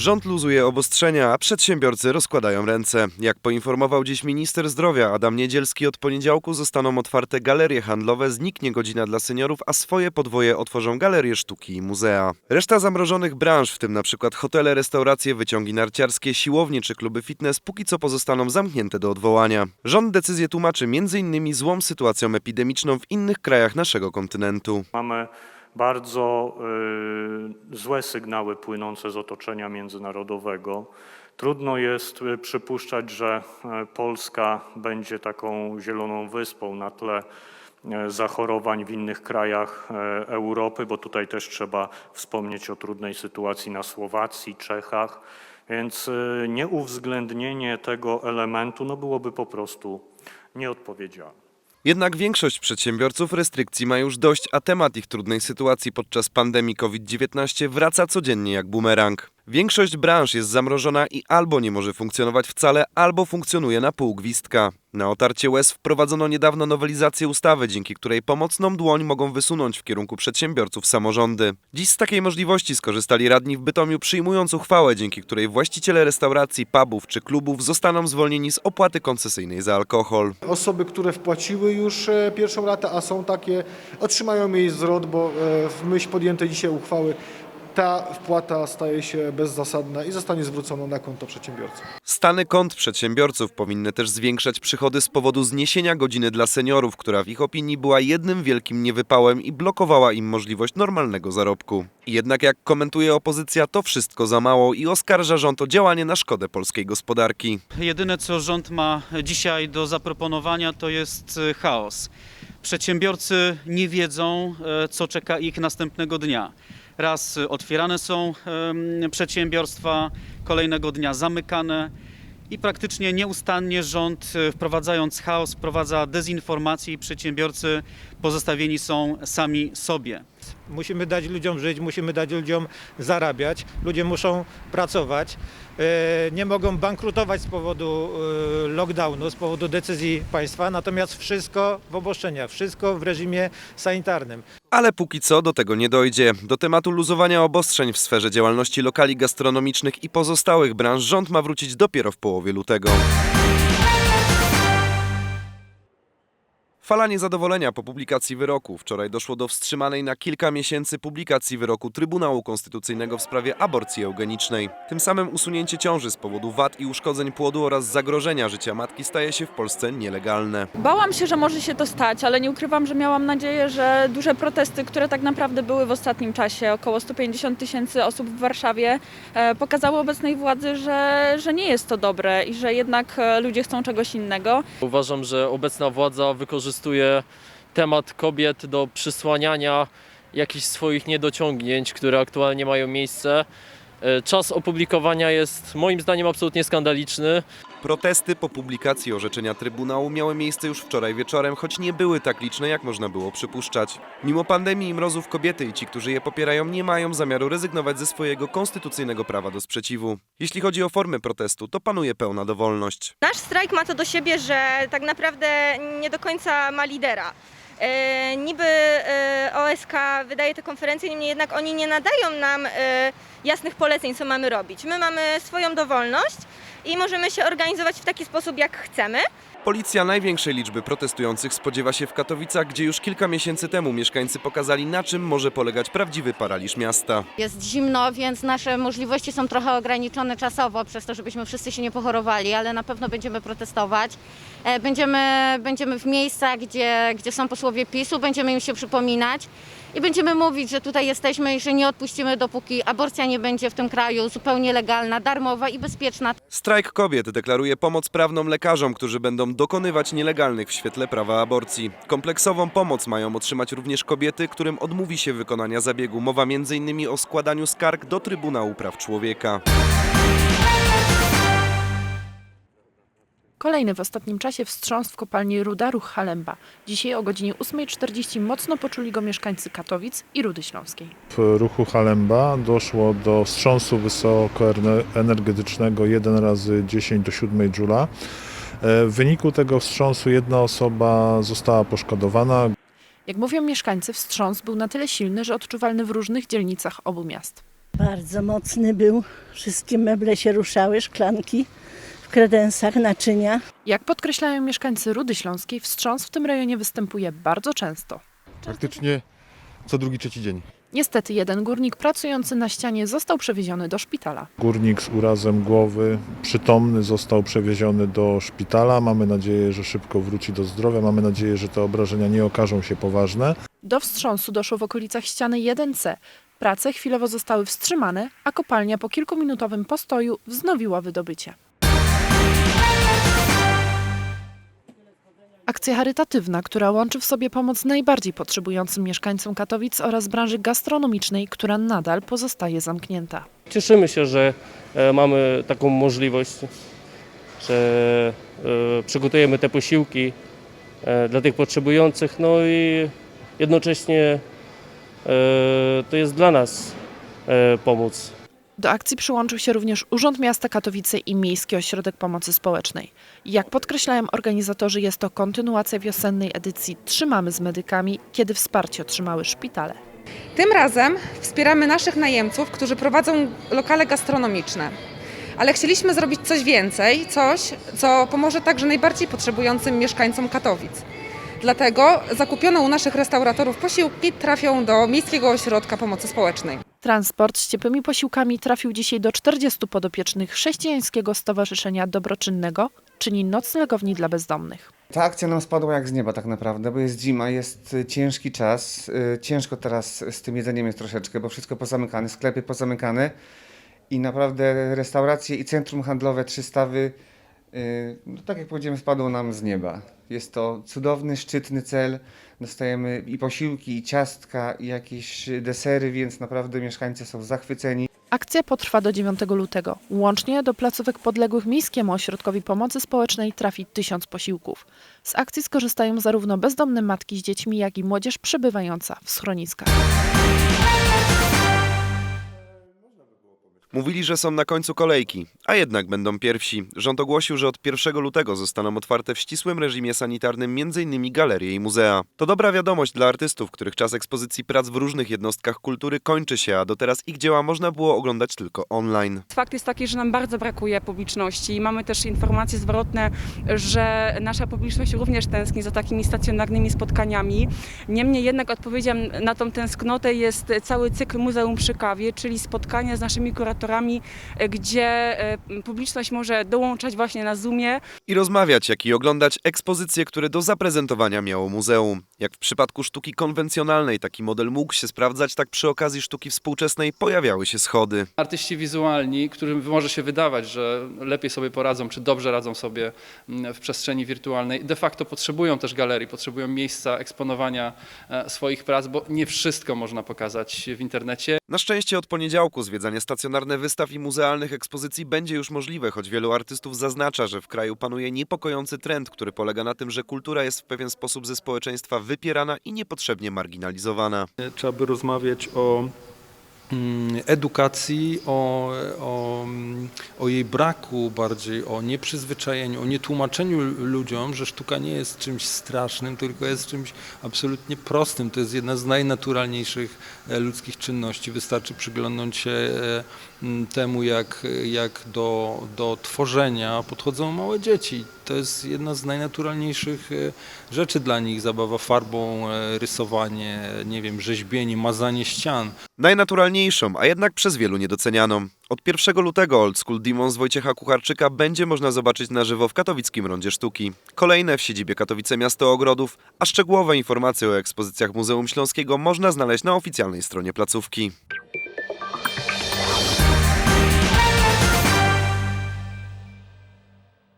Rząd luzuje obostrzenia, a przedsiębiorcy rozkładają ręce. Jak poinformował dziś minister zdrowia Adam Niedzielski, od poniedziałku zostaną otwarte galerie handlowe, zniknie godzina dla seniorów, a swoje podwoje otworzą galerie sztuki i muzea. Reszta zamrożonych branż, w tym przykład hotele, restauracje, wyciągi narciarskie, siłownie czy kluby fitness, póki co pozostaną zamknięte do odwołania. Rząd decyzję tłumaczy m.in. złą sytuacją epidemiczną w innych krajach naszego kontynentu. Mamy bardzo y, złe sygnały płynące z otoczenia międzynarodowego. Trudno jest y, przypuszczać, że y, Polska będzie taką zieloną wyspą na tle zachorowań w innych krajach Europy, bo tutaj też trzeba wspomnieć o trudnej sytuacji na Słowacji, Czechach. Więc nieuwzględnienie tego elementu no byłoby po prostu nieodpowiedzialne. Jednak większość przedsiębiorców restrykcji ma już dość, a temat ich trudnej sytuacji podczas pandemii COVID-19 wraca codziennie jak bumerang. Większość branż jest zamrożona i albo nie może funkcjonować wcale, albo funkcjonuje na pół gwizdka. Na otarcie łez wprowadzono niedawno nowelizację ustawy, dzięki której pomocną dłoń mogą wysunąć w kierunku przedsiębiorców samorządy. Dziś z takiej możliwości skorzystali radni w Bytomiu, przyjmując uchwałę, dzięki której właściciele restauracji, pubów czy klubów zostaną zwolnieni z opłaty koncesyjnej za alkohol. Osoby, które wpłaciły już e, pierwszą ratę, a są takie, otrzymają jej zwrot, bo e, w myśl podjętej dzisiaj uchwały ta wpłata staje się bezzasadna i zostanie zwrócona na konto przedsiębiorcy. Stany kont przedsiębiorców powinny też zwiększać przychody z powodu zniesienia godziny dla seniorów, która w ich opinii była jednym wielkim niewypałem i blokowała im możliwość normalnego zarobku. Jednak jak komentuje opozycja, to wszystko za mało i oskarża rząd o działanie na szkodę polskiej gospodarki. Jedyne, co rząd ma dzisiaj do zaproponowania, to jest e, chaos. Przedsiębiorcy nie wiedzą, e, co czeka ich następnego dnia. Raz otwierane są przedsiębiorstwa, kolejnego dnia zamykane i praktycznie nieustannie rząd, e, wprowadzając chaos, wprowadza dezinformację i przedsiębiorcy pozostawieni są sami sobie. Musimy dać ludziom żyć, musimy dać ludziom zarabiać. Ludzie muszą pracować. E, Nie mogą bankrutować z powodu e, lockdownu, z powodu decyzji państwa, natomiast wszystko w obostrzeniach, wszystko w reżimie sanitarnym. Ale póki co do tego nie dojdzie. Do tematu luzowania obostrzeń w sferze działalności lokali gastronomicznych i pozostałych branż rząd ma wrócić dopiero w połowie lutego. Fala niezadowolenia po publikacji wyroku. Wczoraj doszło do wstrzymanej na kilka miesięcy publikacji wyroku Trybunału Konstytucyjnego w sprawie aborcji eugenicznej. Tym samym usunięcie ciąży z powodu wad i uszkodzeń płodu oraz zagrożenia życia matki staje się w Polsce nielegalne. Bałam się, że może się to stać, ale nie ukrywam, że miałam nadzieję, że duże protesty, które tak naprawdę były w ostatnim czasie, około 150 tysięcy osób w Warszawie, e, pokazały obecnej władzy, że, że nie jest to dobre i że jednak e, ludzie chcą czegoś innego. Uważam, że obecna władza wykorzystuje temat kobiet do przysłaniania jakichś swoich niedociągnięć, które aktualnie mają miejsce. E, Czas opublikowania jest moim zdaniem absolutnie skandaliczny. Protesty po publikacji orzeczenia Trybunału miały miejsce już wczoraj wieczorem, choć nie były tak liczne, jak można było przypuszczać. Mimo pandemii i mrozów kobiety i ci, którzy je popierają, nie mają zamiaru rezygnować ze swojego konstytucyjnego prawa do sprzeciwu. Jeśli chodzi o formy protestu, to panuje pełna dowolność. Nasz strajk ma to do siebie, że tak naprawdę nie do końca ma lidera. E, niby e, OSK wydaje te konferencje, niemniej jednak oni nie nadają nam e, jasnych poleceń, co mamy robić. My mamy swoją dowolność i możemy się organizować w taki sposób, jak chcemy. Policja największej liczby protestujących spodziewa się w Katowicach, gdzie już kilka miesięcy temu mieszkańcy pokazali, na czym może polegać prawdziwy paraliż miasta. Jest zimno, więc nasze możliwości są trochę ograniczone czasowo przez to, żebyśmy wszyscy się nie pochorowali, ale na pewno będziemy protestować. E, Będziemy, będziemy w miejscach, gdzie, gdzie są posłowie PiSu, będziemy im się przypominać i będziemy mówić, że tutaj jesteśmy i że nie odpuścimy, dopóki aborcja nie będzie w tym kraju zupełnie legalna, darmowa i bezpieczna. Strajk kobiet deklaruje pomoc prawną lekarzom, którzy będą dokonywać nielegalnych w świetle prawa aborcji. Kompleksową pomoc mają otrzymać również kobiety, którym odmówi się wykonania zabiegu. Mowa m.in. o składaniu skarg do Trybunału Praw Człowieka. Kolejny w ostatnim czasie wstrząs w kopalni Ruda Ruch Halemba. Dzisiaj o godzinie 8.40 mocno poczuli go mieszkańcy Katowic i Rudy Śląskiej. W ruchu Halemba doszło do wstrząsu wysokoenergetycznego 1 razy 10 do 7 joula. E, W wyniku tego wstrząsu jedna osoba została poszkodowana. Jak mówią mieszkańcy, wstrząs był na tyle silny, że odczuwalny w różnych dzielnicach obu miast. Bardzo mocny był. Wszystkie meble się ruszały, szklanki kredensach, naczynia. Jak podkreślają mieszkańcy Rudy Śląskiej, wstrząs w tym rejonie występuje bardzo często. Praktycznie co drugi, trzeci dzień. Niestety jeden górnik pracujący na ścianie został przewieziony do szpitala. Górnik z urazem głowy, przytomny, został przewieziony do szpitala. Mamy nadzieję, że szybko wróci do zdrowia. Mamy nadzieję, że te obrażenia nie okażą się poważne. Do wstrząsu doszło w okolicach ściany 1C. Prace chwilowo zostały wstrzymane, a kopalnia po kilkuminutowym postoju wznowiła wydobycie. Akcja charytatywna, która łączy w sobie pomoc najbardziej potrzebującym mieszkańcom Katowic oraz branży gastronomicznej, która nadal pozostaje zamknięta. Cieszymy się, że e, mamy taką możliwość, że e, przygotujemy te posiłki e, dla tych potrzebujących, no i jednocześnie to jest dla nas pomoc. Do akcji przyłączył się również Urząd Miasta Katowice i Miejski Ośrodek Pomocy Społecznej. Jak podkreślają organizatorzy, jest to kontynuacja wiosennej edycji Trzymamy z medykami, kiedy wsparcie otrzymały szpitale. Tym razem wspieramy naszych najemców, którzy prowadzą lokale gastronomiczne. Ale chcieliśmy zrobić coś więcej, coś, co pomoże także najbardziej potrzebującym mieszkańcom Katowic. Dlatego zakupione u naszych restauratorów posiłki trafią do Miejskiego Ośrodka Pomocy Społecznej. Transport z ciepłymi posiłkami trafił dzisiaj do 40 podopiecznych Chrześcijańskiego Stowarzyszenia Dobroczynnego, czyli noclegowni dla bezdomnych. Ta akcja nam spadła jak z nieba tak naprawdę, bo jest zima, jest y, ciężki czas. y, Ciężko teraz z tym jedzeniem jest troszeczkę, bo wszystko pozamykane, sklepy pozamykane i naprawdę restauracje i centrum handlowe Trzy Stawy, no tak jak powiedziałem, spadło nam z nieba. Jest to cudowny, szczytny cel. Dostajemy i posiłki, i ciastka, i jakieś desery, więc naprawdę mieszkańcy są zachwyceni. Akcja potrwa do 9 lutego. Łącznie do placówek podległych Miejskiemu Ośrodkowi Pomocy Społecznej trafi tysiąc posiłków. Z akcji skorzystają zarówno bezdomne matki z dziećmi, jak i młodzież przebywająca w schroniskach. Mówili, że są na końcu kolejki, a jednak będą pierwsi. Rząd ogłosił, że od 1 lutego zostaną otwarte w ścisłym reżimie sanitarnym m.in. galerie i muzea. To dobra wiadomość dla artystów, których czas ekspozycji prac w różnych jednostkach kultury kończy się, a do teraz ich dzieła można było oglądać tylko online. Fakt jest taki, że nam bardzo brakuje publiczności i mamy też informacje zwrotne, że nasza publiczność również tęskni za takimi stacjonarnymi spotkaniami. Niemniej jednak odpowiedzią na tą tęsknotę jest cały cykl Muzeum przy Kawie, czyli spotkania z naszymi kuratorami, gdzie e, publiczność może dołączać właśnie na Zoomie. I rozmawiać, jak i oglądać ekspozycje, które do zaprezentowania miało muzeum. Jak w przypadku sztuki konwencjonalnej taki model mógł się sprawdzać, tak przy okazji sztuki współczesnej pojawiały się schody. Artyści wizualni, którym może się wydawać, że lepiej sobie poradzą, czy dobrze radzą sobie mm, w przestrzeni wirtualnej, de facto potrzebują też galerii, potrzebują miejsca eksponowania e, swoich prac, bo nie wszystko można pokazać w internecie. Na szczęście od poniedziałku zwiedzanie stacjonarne wystaw i muzealnych ekspozycji będzie już możliwe, choć wielu artystów zaznacza, że w kraju panuje niepokojący trend, który polega na tym, że kultura jest w pewien sposób ze społeczeństwa wypierana i niepotrzebnie marginalizowana. Trzeba by rozmawiać o edukacji, o, o, mm, o jej braku bardziej, o nieprzyzwyczajeniu, o nietłumaczeniu ludziom, że sztuka nie jest czymś strasznym, tylko jest czymś absolutnie prostym. To jest jedna z najnaturalniejszych e, ludzkich czynności. Wystarczy przyglądnąć się e, temu, jak, jak do, do tworzenia podchodzą małe dzieci. To jest jedna z najnaturalniejszych e, rzeczy dla nich. Zabawa farbą, e, rysowanie, nie wiem, rzeźbienie, mazanie ścian. Najnaturalniejszą, a jednak przez wielu niedocenianą. Od 1 lutego Old School Demons Wojciecha Kucharczyka będzie można zobaczyć na żywo w Katowickim Rondzie Sztuki. Kolejne w siedzibie Katowice Miasto Ogrodów, a szczegółowe informacje o ekspozycjach Muzeum Śląskiego można znaleźć na oficjalnej stronie placówki.